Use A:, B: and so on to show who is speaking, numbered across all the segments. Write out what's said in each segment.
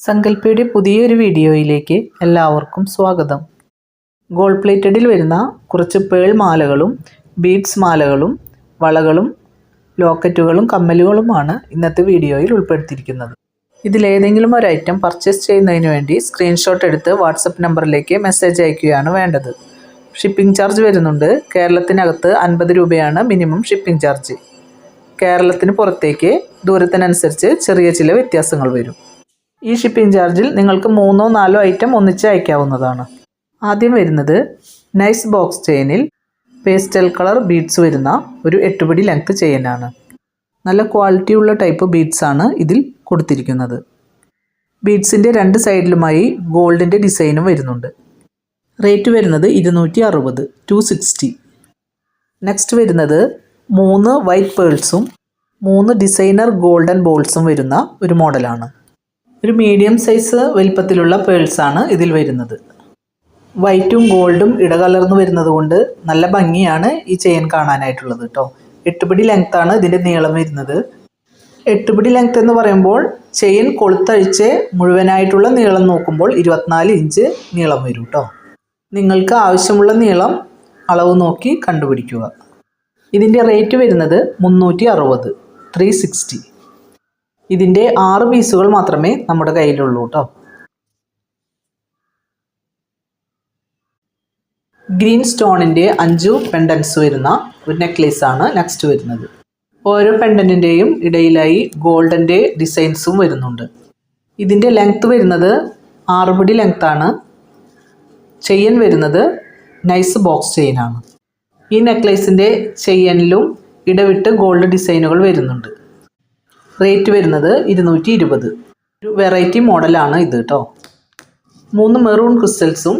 A: സങ്കല്പയുടെ പുതിയൊരു വീഡിയോയിലേക്ക് എല്ലാവർക്കും സ്വാഗതം. ഗോൾഡ് പ്ലേറ്റഡിൽ വരുന്ന കുറച്ച് പേൾ മാലകളും ബീഡ്സ് മാലകളും വളകളും ലോക്കറ്റുകളും കമ്മലുകളുമാണ് ഇന്നത്തെ വീഡിയോയിൽ ഉൾപ്പെടുത്തിയിരിക്കുന്നത്. ഇതിലേതെങ്കിലും ഒരു ഐറ്റം പർച്ചേസ് ചെയ്യുന്നതിന് വേണ്ടി സ്ക്രീൻഷോട്ട് എടുത്ത് വാട്സപ്പ് നമ്പറിലേക്ക് മെസ്സേജ് അയക്കുകയാണ് വേണ്ടത്. ഷിപ്പിംഗ് ചാർജ് വരുന്നുണ്ട്. കേരളത്തിനകത്ത് അൻപത് രൂപയാണ് മിനിമം ഷിപ്പിംഗ് ചാർജ് കേരളത്തിന് പുറത്തേക്ക് ദൂരത്തിനനുസരിച്ച് ചെറിയ ചില വ്യത്യാസങ്ങൾ വരും. ഈ ഷിപ്പിംഗ് ചാർജിൽ നിങ്ങൾക്ക് മൂന്നോ നാലോ ഐറ്റം ഒന്നിച്ച് അയക്കാവുന്നതാണ്. ആദ്യം വരുന്നത് നൈസ് ബോക്സ് ചെയിനിൽ പേസ്റ്റൽ കളർ ബീഡ്സ് വരുന്ന ഒരു എട്ടുപടി ലെങ്ത് ചെയിനാണ് നല്ല ക്വാളിറ്റിയുള്ള ടൈപ്പ് ബീഡ്സ് ആണ് ഇതിൽ കൊടുത്തിരിക്കുന്നത്. ബീഡ്സിന്റെ രണ്ട് സൈഡിലുമായി ഗോൾഡിന്റെ ഡിസൈനും വരുന്നുണ്ട്. റേറ്റ് വരുന്നത് ഇരുന്നൂറ്റി അറുപത് ടു സിക്സ്റ്റി നെക്സ്റ്റ് വരുന്നത് മൂന്ന് വൈറ്റ് പേൾസും മൂന്ന് ഡിസൈനർ ഗോൾഡൻ ബോൾസും വരുന്ന ഒരു മോഡലാണ് ഒരു മീഡിയം സൈസ് വലിപ്പത്തിലുള്ള പേൾസാണ് ഇതിൽ വരുന്നത്. വൈറ്റും ഗോൾഡും ഇടകലർന്ന് വരുന്നത് കൊണ്ട് നല്ല ഭംഗിയാണ് ഈ ചെയിൻ കാണാനായിട്ടുള്ളത് കേട്ടോ എട്ടുപിടി ലെങ്ത്താണ് ഇതിന്റെ നീളം വരുന്നത്. എട്ടുപിടി ലെങ്ത് എന്ന് പറയുമ്പോൾ ചെയിൻ കൊളുത്തഴിച്ച് മുഴുവനായിട്ടുള്ള നീളം നോക്കുമ്പോൾ ഇരുപത്തിനാല് ഇഞ്ച് നീളം വരും കേട്ടോ നിങ്ങൾക്ക് ആവശ്യമുള്ള നീളം അളവ് നോക്കി കണ്ടുപിടിക്കുക. ഇതിന്റെ റേറ്റ് വരുന്നത് മുന്നൂറ്റി അറുപത് ത്രീ സിക്സ്റ്റി ഇതിന്റെ ആറ് പീസുകൾ മാത്രമേ നമ്മുടെ കയ്യിലുള്ളൂ കേട്ടോ ഗ്രീൻ സ്റ്റോണിന്റെ അഞ്ചു പെൻഡൻസ് വരുന്ന ഒരു നെക്ലേസ് ആണ് നെക്സ്റ്റ് വരുന്നത്. ഓരോ പെൻഡന്റിന്റെയും ഇടയിലായി ഗോൾഡന്റെ ഡിസൈൻസും വരുന്നുണ്ട്. ഇതിന്റെ ലെങ്ത്ത് വരുന്നത് ആറുപടി ലെങ്ത്താണ് ചെയിൻ വരുന്നത് നൈസ് ബോക്സ് ചെയിനാണ് ഈ നെക്ലേസിന്റെ ചെയിനിലും ഇടവിട്ട് ഗോൾഡ് ഡിസൈനുകൾ വരുന്നുണ്ട്. റേറ്റ് വരുന്നത് ഇരുന്നൂറ്റി ഇരുപത് ഒരു വെറൈറ്റി മോഡലാണ് ഇത് കേട്ടോ മൂന്ന് മെറൂൺ ക്രിസ്റ്റൽസും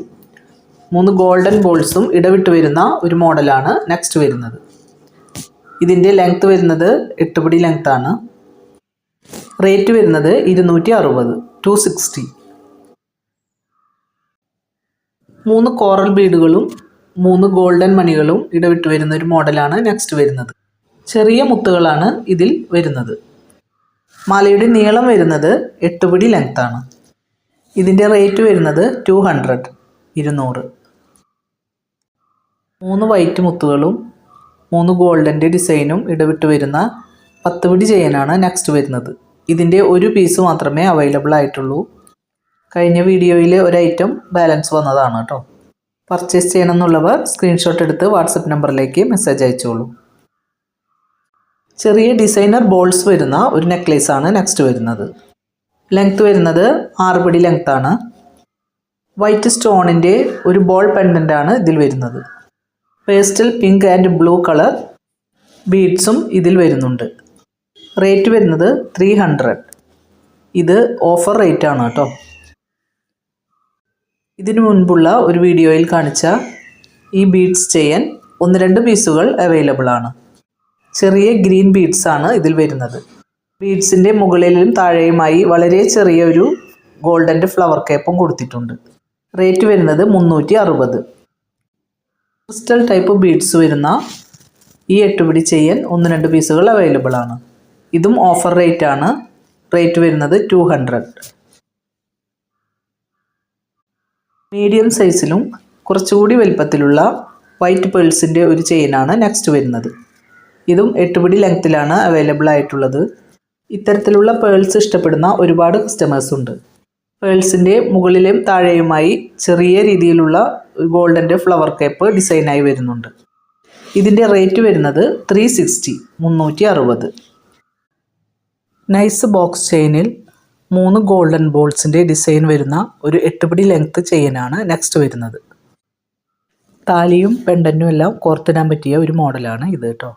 A: മൂന്ന് ഗോൾഡൻ ബോൾസും ഇടവിട്ട് വരുന്ന ഒരു മോഡലാണ് നെക്സ്റ്റ് വരുന്നത്. ഇതിന്റെ ലെങ്ത്ത് വരുന്നത് എട്ടുപടി ലെങ്ത്താണ് റേറ്റ് വരുന്നത് ഇരുന്നൂറ്റി അറുപത് ടു സിക്സ്റ്റി. മൂന്ന് കോറൽ ബീഡുകളും മൂന്ന് ഗോൾഡൻ മണികളും ഇടവിട്ട് വരുന്ന ഒരു മോഡലാണ് നെക്സ്റ്റ് വരുന്നത്. ചെറിയ മുത്തുകളാണ് ഇതിൽ വരുന്നത്. മാലയുടെ നീളം വരുന്നത് എട്ടുപിടി ലെങ്ത്താണ് ഇതിന്റെ റേറ്റ് വരുന്നത് ടു ഹൺഡ്രഡ് ഇരുന്നൂറ്. മൂന്ന് വൈറ്റ് മുത്തുകളും മൂന്ന് ഗോൾഡന്റെ ഡിസൈനും ഇടവിട്ട് വരുന്ന പത്ത് പിടി ചെയിനാണ് നെക്സ്റ്റ് വരുന്നത്. ഇതിന്റെ ഒരു പീസ് മാത്രമേ അവൈലബിൾ ആയിട്ടുള്ളൂ. കഴിഞ്ഞ വീഡിയോയിൽ ഒരു ഐറ്റം ബാലൻസ് വന്നതാണ് കേട്ടോ. പർച്ചേസ് ചെയ്യണമെന്നുള്ളവർ സ്ക്രീൻഷോട്ട് എടുത്ത് വാട്സപ്പ് നമ്പറിലേക്ക് മെസ്സേജ് അയച്ചോളൂ. ചെറിയ ഡിസൈനർ ബോൾസ് വരുന്ന ഒരു നെക്ലേസ് ആണ് നെക്സ്റ്റ് വരുന്നത്. ലെങ്ത് വരുന്നത് ആറ് പിടി ലെങ്ത് ആണ്. വൈറ്റ് സ്റ്റോണിന്റെ ഒരു ബോൾ പെൻഡന്റ് ആണ് ഇതിൽ വരുന്നത്. Pastel pink and blue colour ബീഡ്സും ഇതിൽ വരുന്നുണ്ട്. റേറ്റ് വരുന്നത് ത്രീ ഹൺഡ്രഡ് ഇത് ഓഫർ റേറ്റ് ആണ് കേട്ടോ. ഇതിനു മുൻപുള്ള ഒരു വീഡിയോയിൽ കാണിച്ച ഈ ബീഡ്സ് ചെയ്യാൻ ഒന്ന് രണ്ട് പീസുകൾ അവൈലബിൾ ആണ്. ചെറിയ ഗ്രീൻ ബീഡ്സ് ആണ് ഇതിൽ വരുന്നത്. ബീഡ്സിന്റെ മുകളിലും താഴെയുമായി വളരെ ചെറിയൊരു ഗോൾഡന്റെ ഫ്ലവർ കേപ്പും കൊടുത്തിട്ടുണ്ട്. റേറ്റ് വരുന്നത് മുന്നൂറ്റി അറുപത് ക്രിസ്റ്റൽ ടൈപ്പ് ബീഡ്സ് വരുന്ന ഈ എട്ടുപിടി ചെയ്യാൻ ഒന്ന് രണ്ട് പീസുകൾ അവൈലബിൾ ആണ്. ഇതും ഓഫർ റേറ്റ് ആണ്. റേറ്റ് വരുന്നത് ടു ഹൺഡ്രഡ്. മീഡിയം സൈസിലും കുറച്ചുകൂടി വലിപ്പത്തിലുള്ള വൈറ്റ് പേൾസിന്റെ ഒരു ചെയിനാണ് നെക്സ്റ്റ് വരുന്നത്. ഇതും എട്ടുപിടി ലെങ്ത്തിലാണ് അവൈലബിൾ ആയിട്ടുള്ളത്. ഇത്തരത്തിലുള്ള പേൾസ് ഇഷ്ടപ്പെടുന്ന ഒരുപാട് കസ്റ്റമേഴ്സ് ഉണ്ട്. പേൾസിന്റെ മുകളിലും താഴെയുമായി ചെറിയ രീതിയിലുള്ള ഗോൾഡന്റെ ഫ്ലവർ കേപ്പ് ഡിസൈനായി വരുന്നുണ്ട്. ഇതിന്റെ റേറ്റ് വരുന്നത് ത്രീ സിക്സ്റ്റി മുന്നൂറ്റി അറുപത് നൈസ് ബോക്സ് ചെയിനിൽ മൂന്ന് ഗോൾഡൻ ബോൾസിന്റെ ഡിസൈൻ വരുന്ന ഒരു എട്ടുപിടി ലെങ്ത്ത് ചെയിനാണ് നെക്സ്റ്റ് വരുന്നത്. താലിയും പെണ്ടനും എല്ലാം കോർത്തിടാൻ പറ്റിയ ഒരു മോഡലാണ് ഇത് കേട്ടോ.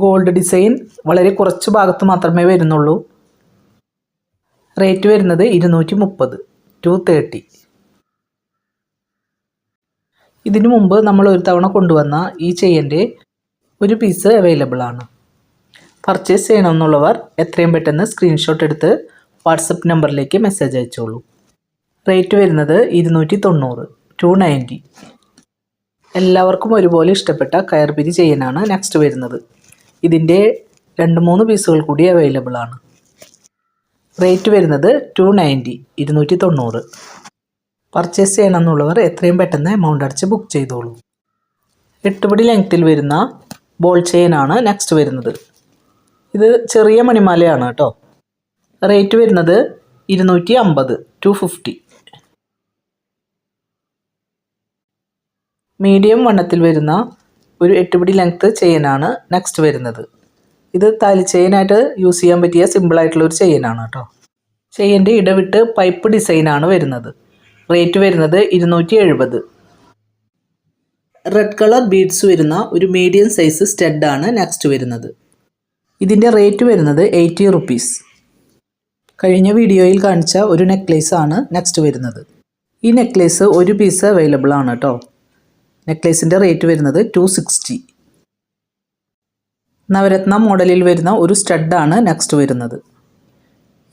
A: ഗോൾഡ് ഡിസൈൻ വളരെ കുറച്ച് ഭാഗത്ത് മാത്രമേ വരുന്നുള്ളൂ. റേറ്റ് വരുന്നത് ഇരുന്നൂറ്റി മുപ്പത് ടു തേർട്ടി ഇതിനു മുമ്പ് നമ്മൾ ഒരു തവണ കൊണ്ടുവന്ന ഈ ചെയിന്റെ ഒരു പീസ് അവൈലബിൾ ആണ്. പർച്ചേസ് ചെയ്യണമെന്നുള്ളവർ എത്രയും പെട്ടെന്ന് സ്ക്രീൻഷോട്ട് എടുത്ത് വാട്സപ്പ് നമ്പറിലേക്ക് മെസ്സേജ് അയച്ചോളൂ. റേറ്റ് വരുന്നത് ഇരുന്നൂറ്റി തൊണ്ണൂറ് ടു നയന്റി എല്ലാവർക്കും ഒരുപോലെ ഇഷ്ടപ്പെട്ട കയർപിരി ചെയ്യാനാണ് നെക്സ്റ്റ് വരുന്നത്. ഇതിന്റെ രണ്ട് മൂന്ന് പീസുകൾ കൂടി അവൈലബിൾ ആണ്. റേറ്റ് വരുന്നത് ടു നയന്റി ഇരുന്നൂറ്റി തൊണ്ണൂറ് പർച്ചേസ് ചെയ്യണമെന്നുള്ളവർ എത്രയും പെട്ടെന്ന് എമൗണ്ട് അടച്ച് ബുക്ക് ചെയ്തോളൂ. എട്ടുപടി ലെങ്ത്തിൽ വരുന്ന ബോൾ ചെയിനാണ് നെക്സ്റ്റ് വരുന്നത്. ഇത് ചെറിയ മണിമാലയാണ് കേട്ടോ. റേറ്റ് വരുന്നത് ഇരുന്നൂറ്റി അമ്പത് ടു ഫിഫ്റ്റി മീഡിയം വണ്ണത്തിൽ വരുന്ന ഒരു എട്ടുപിടി ലെങ്ത്ത് ചെയിനാണ് നെക്സ്റ്റ് വരുന്നത്. ഇത് താലി ചെയിനായിട്ട് യൂസ് ചെയ്യാൻ പറ്റിയ സിമ്പിളായിട്ടുള്ള ഒരു ചെയിനാണ് കേട്ടോ. ചെയിന്റെ ഇടവിട്ട് പൈപ്പ് ഡിസൈനാണ് വരുന്നത്. റേറ്റ് വരുന്നത് ഇരുന്നൂറ്റി എഴുപത് റെഡ് കളർ ബീഡ്സ് വരുന്ന ഒരു മീഡിയം സൈസ് സ്റ്റെഡാണ് നെക്സ്റ്റ് വരുന്നത്. ഇതിന്റെ റേറ്റ് വരുന്നത് എയ്റ്റി റുപ്പീസ് കഴിഞ്ഞ വീഡിയോയിൽ കാണിച്ച ഒരു നെക്ലേസ് ആണ് നെക്സ്റ്റ് വരുന്നത്. ഈ നെക്ലേസ് ഒരു പീസ് അവൈലബിൾ ആണ് കേട്ടോ. നെക്ലേസിന്റെ റേറ്റ് വരുന്നത് ടു സിക്സ്റ്റി നവരത്ന മോഡലിൽ വരുന്ന ഒരു സ്റ്റഡാണ് നെക്സ്റ്റ് വരുന്നത്.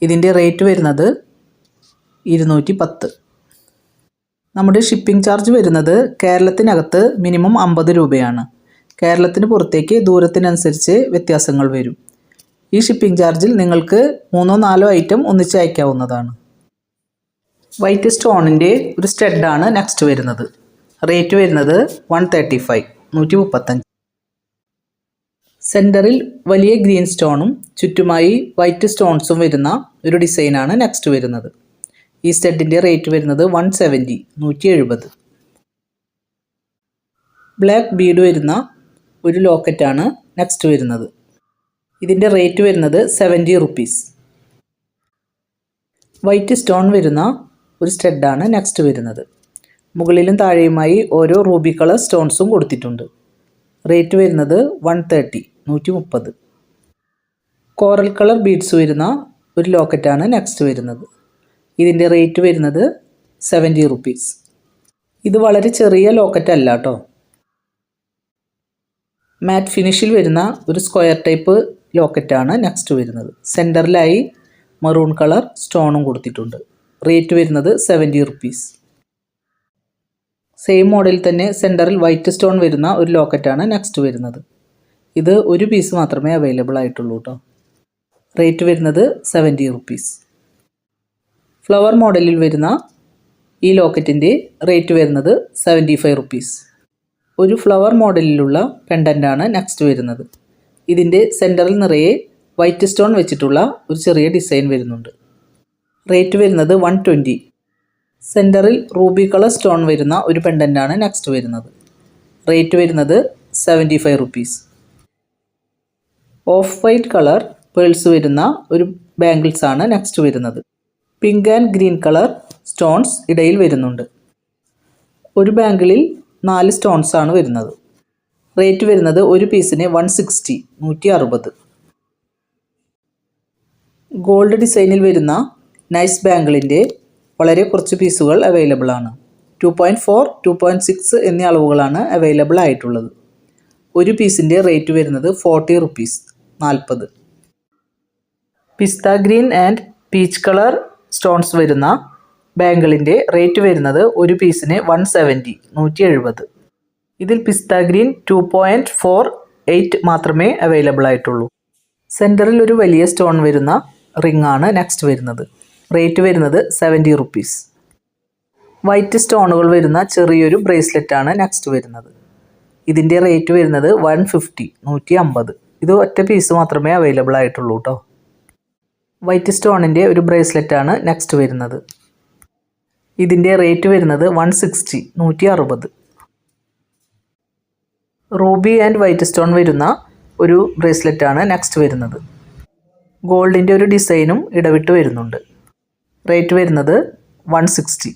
A: ഇതിന്റെ റേറ്റ് വരുന്നത് ഇരുന്നൂറ്റി പത്ത് നമ്മുടെ ഷിപ്പിംഗ് ചാർജ് വരുന്നത് കേരളത്തിനകത്ത് മിനിമം അമ്പത് രൂപയാണ്. കേരളത്തിന് പുറത്തേക്ക് ദൂരത്തിനനുസരിച്ച് വ്യത്യാസങ്ങൾ വരും. ഈ ഷിപ്പിംഗ് ചാർജിൽ നിങ്ങൾക്ക് മൂന്നോ നാലോ ഐറ്റം ഒന്നിച്ച് അയക്കാവുന്നതാണ്. വൈറ്റ് സ്റ്റോണിന്റെ ഒരു സ്റ്റെഡാണ് നെക്സ്റ്റ് വരുന്നത്. റേറ്റ് വരുന്നത് വൺ തേർട്ടി ഫൈവ് നൂറ്റി മുപ്പത്തഞ്ച് സെന്ററിൽ വലിയ ഗ്രീൻ സ്റ്റോണും ചുറ്റുമായി വൈറ്റ് സ്റ്റോൺസും വരുന്ന ഒരു ഡിസൈനാണ് നെക്സ്റ്റ് വരുന്നത്. ഈ സ്റ്റഡിന്റെ റേറ്റ് വരുന്നത് വൺ സെവന്റി നൂറ്റി എഴുപത് ബ്ലാക്ക് ബീഡ് വരുന്ന ഒരു ലോക്കറ്റാണ് നെക്സ്റ്റ് വരുന്നത്. ഇതിന്റെ റേറ്റ് വരുന്നത് സെവന്റി റുപ്പീസ് വൈറ്റ് സ്റ്റോൺ വരുന്ന ഒരു സ്റ്റഡാണ് നെക്സ്റ്റ് വരുന്നത്. മുകളിലും താഴെയുമായി ഓരോ റൂബി കളർ സ്റ്റോൺസും കൊടുത്തിട്ടുണ്ട്. റേറ്റ് വരുന്നത് വൺ തേർട്ടി നൂറ്റി മുപ്പത് കോറൽ കളർ ബീഡ്സ് വരുന്ന ഒരു ലോക്കറ്റാണ് നെക്സ്റ്റ് വരുന്നത്. ഇതിന്റെ റേറ്റ് വരുന്നത് സെവന്റി റുപ്പീസ്. ഇത് വളരെ ചെറിയ ലോക്കറ്റ് അല്ല കേട്ടോ. മാറ്റ് ഫിനിഷിൽ വരുന്ന ഒരു സ്ക്വയർ ടൈപ്പ് ലോക്കറ്റാണ് നെക്സ്റ്റ് വരുന്നത്. സെന്ററിലായി മറൂൺ കളർ സ്റ്റോണും കൊടുത്തിട്ടുണ്ട്. റേറ്റ് വരുന്നത് സെവന്റി റുപ്പീസ്. സെയിം മോഡൽ തന്നെ സെന്ററിൽ വൈറ്റ് സ്റ്റോൺ വരുന്ന ഒരു ലോക്കറ്റാണ് നെക്സ്റ്റ് വരുന്നത്. ഇത് ഒരു പീസ് മാത്രമേ അവൈലബിൾ ആയിട്ടുള്ളൂ കേട്ടോ റേറ്റ് വരുന്നത് സെവന്റി റുപ്പീസ് ഫ്ലവർ മോഡലിൽ വരുന്ന ഈ ലോക്കറ്റിന്റെ റേറ്റ് വരുന്നത് സെവന്റി ഫൈവ് റുപ്പീസ് ഒരു ഫ്ലവർ മോഡലിലുള്ള പെൻഡന്റാണ് നെക്സ്റ്റ് വരുന്നത്. ഇതിന്റെ സെന്ററിൽ നിറയെ വൈറ്റ് സ്റ്റോൺ വെച്ചിട്ടുള്ള ഒരു ചെറിയ ഡിസൈൻ വരുന്നുണ്ട്. റേറ്റ് വരുന്നത് വൺ ട്വന്റി സെന്ററിൽ റൂബി കളർ സ്റ്റോൺ വരുന്ന ഒരു പെൻഡന്റാണ് നെക്സ്റ്റ് വരുന്നത്. റേറ്റ് വരുന്നത് seventy five rupees. Off white colour pearls വരുന്ന ഒരു ബാംഗിൾസ് ആണ് നെക്സ്റ്റ് വരുന്നത്. Pink and green colour stones ഇടയിൽ വരുന്നുണ്ട്. ഒരു ബാംഗിളിൽ നാല് സ്റ്റോൺസ് ആണ് വരുന്നത്. റേറ്റ് വരുന്നത് ഒരു പീസിന് വൺ സിക്സ്റ്റി നൂറ്റി അറുപത് ഗോൾഡ് ഡിസൈനിൽ വരുന്ന നൈസ് ബാങ്കിളിന്റെ വളരെ കുറച്ച് പീസുകൾ അവൈലബിൾ ആണ്. Two point four two point six എന്നീ അളവുകളാണ് അവൈലബിൾ ആയിട്ടുള്ളത്. ഒരു പീസിന്റെ റേറ്റ് വരുന്നത് ഫോർട്ടി റുപ്പീസ് നാൽപ്പത്. Pista green and peach colour stones വരുന്ന ബാങ്കിളിന്റെ റേറ്റ് വരുന്നത് ഒരു പീസിന് വൺ സെവന്റി നൂറ്റി എഴുപത് ഇതിൽ pista green two point four eight മാത്രമേ അവൈലബിൾ ആയിട്ടുള്ളൂ. സെന്ററിൽ ഒരു വലിയ സ്റ്റോൺ വരുന്ന റിംഗ് ആണ് നെക്സ്റ്റ് വരുന്നത്. റേറ്റ് വരുന്നത് സെവന്റി റുപ്പീസ് വൈറ്റ് സ്റ്റോണുകൾ വരുന്ന ചെറിയൊരു ബ്രേസ്ലെറ്റ് ആണ് നെക്സ്റ്റ് വരുന്നത്. ഇതിന്റെ റേറ്റ് വരുന്നത് വൺ ഫിഫ്റ്റി നൂറ്റി അമ്പത്. ഇത് ഒറ്റ പീസ് മാത്രമേ അവൈലബിൾ ആയിട്ടുള്ളൂ കേട്ടോ വൈറ്റ് സ്റ്റോണിന്റെ ഒരു ബ്രേസ്ലെറ്റ് ആണ് നെക്സ്റ്റ് വരുന്നത്. ഇതിന്റെ റേറ്റ് വരുന്നത് വൺ സിക്സ്റ്റി നൂറ്റി അറുപത്. റൂബി ആൻഡ് വൈറ്റ് സ്റ്റോൺ വരുന്ന ഒരു ബ്രേസ്ലെറ്റ് ആണ് നെക്സ്റ്റ് വരുന്നത്. ഗോൾഡിന്റെ ഒരു ഡിസൈനും ഇടവിട്ട് വരുന്നുണ്ട്. റേറ്റ് വരുന്നത് വൺ സിക്സ്റ്റി.